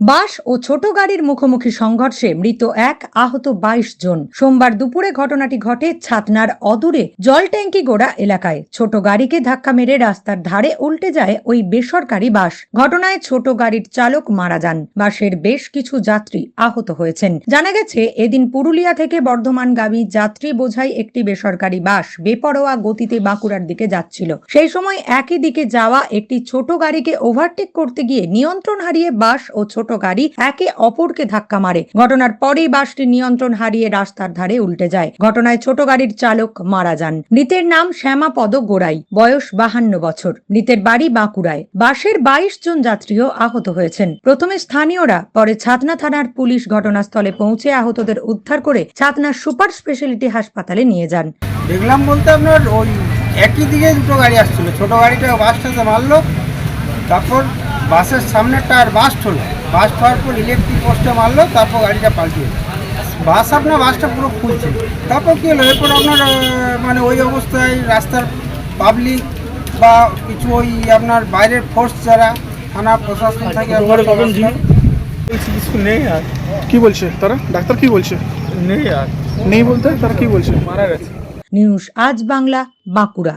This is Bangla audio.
বাস ও ছোট গাড়ির মুখোমুখি সংঘর্ষে মৃত এক আহত বাইশ জন। সোমবার দুপুরে ঘটনাটি ঘটে ছাতনার অদূরে জল ট্যাঙ্কি গোড়া এলাকায়। ছোট গাড়িকে ধাক্কা মেরে রাস্তার ধারে উল্টে যায় ওই বেসরকারি বাস। ঘটনায় ছোট গাড়ির চালক মারা যান। বাসের বেশ কিছু যাত্রী আহত হয়েছেন। জানা গেছে, এদিন পুরুলিয়া থেকে বর্ধমান বর্ধমানগামী যাত্রী বোঝাই একটি বেসরকারি বাস বেপরোয়া গতিতে বাঁকুড়ার দিকে যাচ্ছিল। সেই সময় একই দিকে যাওয়া একটি ছোট গাড়িকে ওভারটেক করতে গিয়ে নিয়ন্ত্রণ হারিয়ে বাস ও ছোট গাড়ি একে অপরকে ধাক্কা মারে। ঘটনার পরেই বাসটি নিয়ন্ত্রণ হারিয়ে রাস্তার ধারে উল্টে যায়। ঘটনায় ছোট গাড়ির চালক মারা যান। মৃতের নাম শ্যামাপদ গোড়াই। বয়স বাহান্ন বছর। মৃতের বাড়ি বাঁকুড়ায়। বাসের বাইশ জন যাত্রীও আহত হয়েছেন। প্রথমে স্থানীয়রা, পরে ছাতনা থানার পুলিশ ঘটনাস্থলে পৌঁছে আহতদের উদ্ধার করে ছাতনা সুপার স্পেশালিটি হাসপাতালে নিয়ে যান। দেখলাম বলতে আপনার ওই একই দিকে দুটো গাড়ি আসছিল। ছোট গাড়িটা বাসটাতে মারলো, তারপর বাসের সামনেটা আর বাস হলো বাস্ট হওয়ার পর ইলেকট্রিক পোস্টে মারলো তারপর গাড়িটা পাল্টিয়ে বাস আপনার বাসটা পুরো ফুল ছিল তারপর কী হলো? এরপর আপনার মানে ওই অবস্থায় রাস্তার পাবলিক বা কিছু ওই আপনার বাইরের ফোর্স যারা থানা প্রশাসন থেকে কিছু নেই আর। কি বলছে তারা? ডাক্তার কি বলছে? নেই আর। নেই বলতে? তারা কি বলছে? মারা গেছে। নিউজ আজ বাংলা বাঁকুড়া।